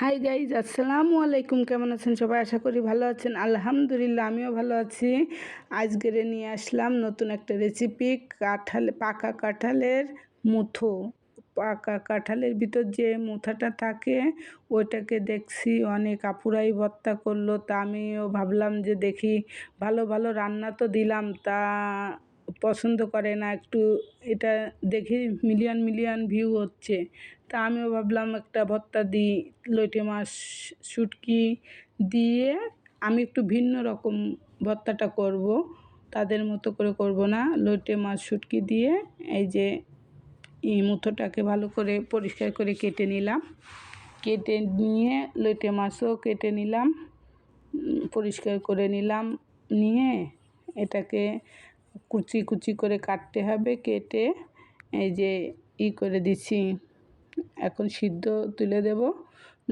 Hi guys আসসালামু আলাইকুম কেমন আছেন? সবাই আশা করি ভালো আছেন। আলহামদুলিল্লাহ, আমিও ভালো আছি। আজকেরে নিয়ে আসলাম নতুন একটা রেসিপি কাঁঠাল, পাকা কাঁঠালের মুথো পাকা কাঁঠালের ভিতর যে মুথাটা থাকে, ওইটাকে দেখছি অনেক আপুরাই ভর্তা করল। তা আমিও ভাবলাম যে দেখি, ভালো ভালো রান্না তো দিলাম। তা পছন্দ করে না, একটু এটা দেখি মিলিয়ন মিলিয়ন ভিউ হচ্ছে। তা আমিও ভাবলাম একটা ভর্তা দিই, লইটে মাছ, শুটকি দিয়ে আমি একটু ভিন্ন রকম ভর্তাটা করব। তাদের মতো করে করব না, লইটে মাছ, শুটকি দিয়ে এই যে এই মুথোটাকে ভালো করে পরিষ্কার করে কেটে নিলাম। কেটে নিয়ে লইটে মাছও কেটে নিলাম পরিষ্কার করে নিলাম, নিয়ে এটাকে কুচি কুচি করে কাটতে হবে, কেটে এই যে ই করে দিছি এখন সিদ্ধ তুলে দেব।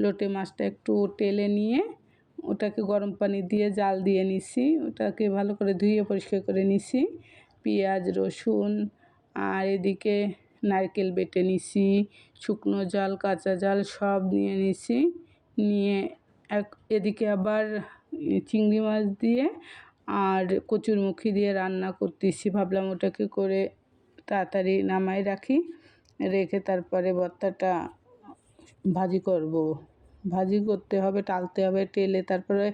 লোটে মাছটা একটু টেলে নিয়ে ওটাকে গরম পানি দিয়ে জাল দিয়ে নিছি ওটাকে ভালো করে ধুয়ে পরিষ্কার করে নিছি পেঁয়াজ, রসুন আর এদিকে নারকেল বেটে নিছি শুকনো জল, কাঁচা জল সব নিয়ে নিছি নিয়ে এক এদিকে আবার চিংড়ি মাছ দিয়ে আর কচুরমুখী দিয়ে রান্না করতেছি। ভাবলাম ওটাকে করে তাড়াতাড়ি নামাই রাখি, রেখে তারপরে ভর্তাটা ভাজি করব। ভাজি করতে হবে, টালতে হবে, টেলে তারপরে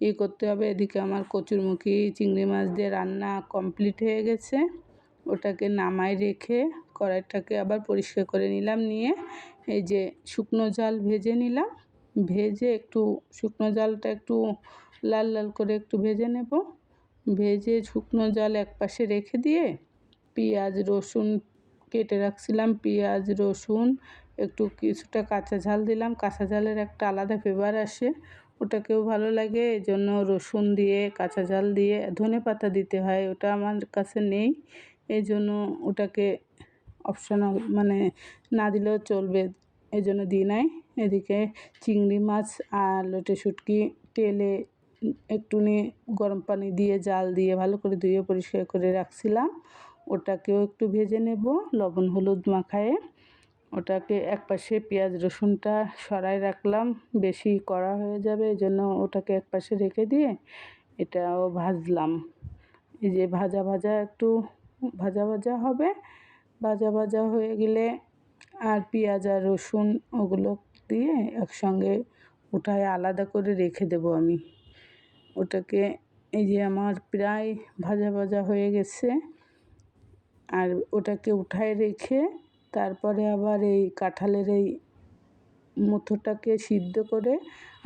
ই করতে হবে। এদিকে আমার কচুরমুখী চিংড়ি মাছ দিয়ে রান্না কমপ্লিট হয়ে গেছে। ওটাকে নামাই রেখে কড়াইটাকে আবার পরিষ্কার করে নিলাম নিয়ে এই যে শুকনো জাল ভেজে নিলাম। ভেজে একটু শুকনো জালটা একটু লাল লাল করে একটু ভেজে নেব। ভেজে শুকনো জল এক পাশে রেখে দিয়ে পেঁয়াজ, রসুন কেটে রাখছিলাম। পেঁয়াজ, রসুন, একটু কিছুটা কাঁচা ঝাল দিলাম। কাঁচা ঝালের একটা আলাদা ফ্লেভার আসে। ওটাকেও ভালো লাগে। এই জন্য রসুন দিয়ে, কাঁচা ঝাল দিয়ে, ধনে পাতা দিতে হয়। ওটা আমার কাছে নেই। এই জন্য ওটাকে অপশনাল মানে না দিলেও চলবে। এই জন্য দিই নাই। এদিকে চিংড়ি মাছ আর লোটে শুটকি তেলে একটুনি গরম পানি দিয়ে, জাল দিয়ে ভালো করে ধুয়ে পরিষ্কার করে রাখছিলাম। ওটাকেও একটু ভেজে নেব, লবণ, হলুদ মাখায়ে। ওটাকে এক পাশে পেঁয়াজ, রসুনটা সরাই রাখলাম, বেশি কড়া হয়ে যাবে এই জন্য ওটাকে এক পাশে রেখে দিয়ে এটাও ভাজলাম। এই যে ভাজা ভাজা একটু ভাজা ভাজা হবে, ভাজা ভাজা হয়ে গেলে আর পেঁয়াজ আর রসুন ওগুলো দিয়ে একসঙ্গে উঠায় আলাদা করে রেখে দেবো আমি। ওটাকে এই যে আমার প্রায় ভাজা ভাজা হয়ে গেছে। আর ওটাকে উঠায় রেখে তারপরে আবার এই কাঁঠালের এই মুথোটাকে সিদ্ধ করে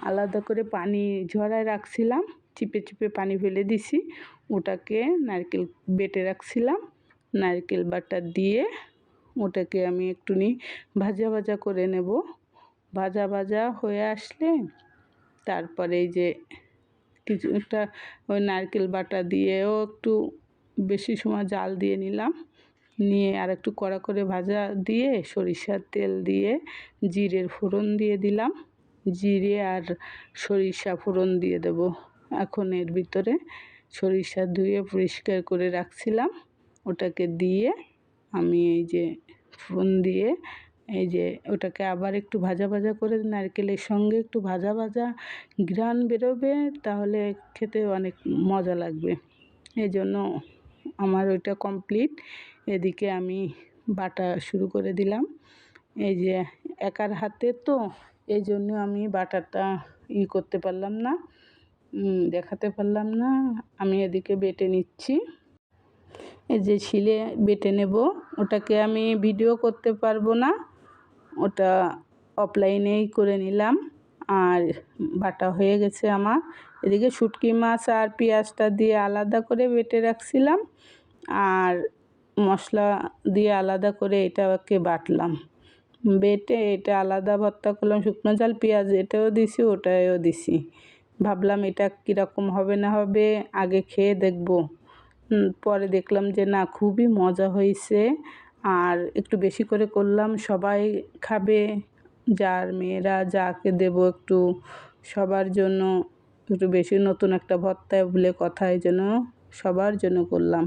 আলাদা করে পানি ঝরায় রাখছিলাম, চিপে চিপে পানি ফেলে দিছি। ওটাকে নারকেল বেটে রাখছিলাম, নারকেল বাটার দিয়ে ওটাকে আমি একটুনি ভাজা ভাজা করে নেব। ভাজা ভাজা হয়ে আসলে তারপরে এই যে কিছু একটা ওই নারকেল বাটা দিয়েও একটু বেশি সময় জাল দিয়ে নিলাম। নিয়ে আর একটু কড়া করে ভাজা দিয়ে সরিষার তেল দিয়ে জিরের ফোড়ন দিয়ে দিলাম। জিরে আর সরিষা ফোড়ন দিয়ে দেব। এখন এর ভিতরে সরিষা ধুয়ে পরিষ্কার করে রাখছিলাম। ওটাকে দিয়ে আমি এই যে ফোড়ন দিয়ে এই যে ওটাকে আবার একটু ভাজা ভাজা করে নারকেলের সঙ্গে একটু ভাজা ভাজা ঘ্রাণ বেরোবে, তাহলে খেতে অনেক মজা লাগবে। এই জন্য আমার ওইটা কমপ্লিট। এদিকে আমি বাটা শুরু করে দিলাম। এই যে একার হাতে তো, এই জন্য আমি বাটাটা ই করতে পারলাম না দেখাতে পারলাম না। আমি এদিকে বেটে নিচ্ছি। এই যে ছিলে বেটে নেব। ওটাকে আমি ভিডিও করতে পারব না। ওটা অফলাইনেই করে নিলাম। আর বাটা হয়ে গেছে আমার। এদিকে শুটকি মাছ আর পেঁয়াজটা দিয়ে আলাদা করে বেটে রাখছিলাম। আর মশলা দিয়ে আলাদা করে এটাকে বাটলাম। বেটে এটা আলাদা ভর্তা করলাম, শুকনো জাল, পেঁয়াজ এটাও দিছি, ওটাও দিছি। ভাবলাম এটা কীরকম হবে না হবে, আগে খেয়ে দেখব। পরে দেখলাম যে না, খুবই মজা হয়েছে। আর একটু বেশি করে করলাম। সবাই খাবে, যার মেয়েরা যাকে দেব একটু সবার জন্য, একটু বেশি নতুন একটা ভর্তা বলে কথা, এই জন্য সবার জন্য করলাম।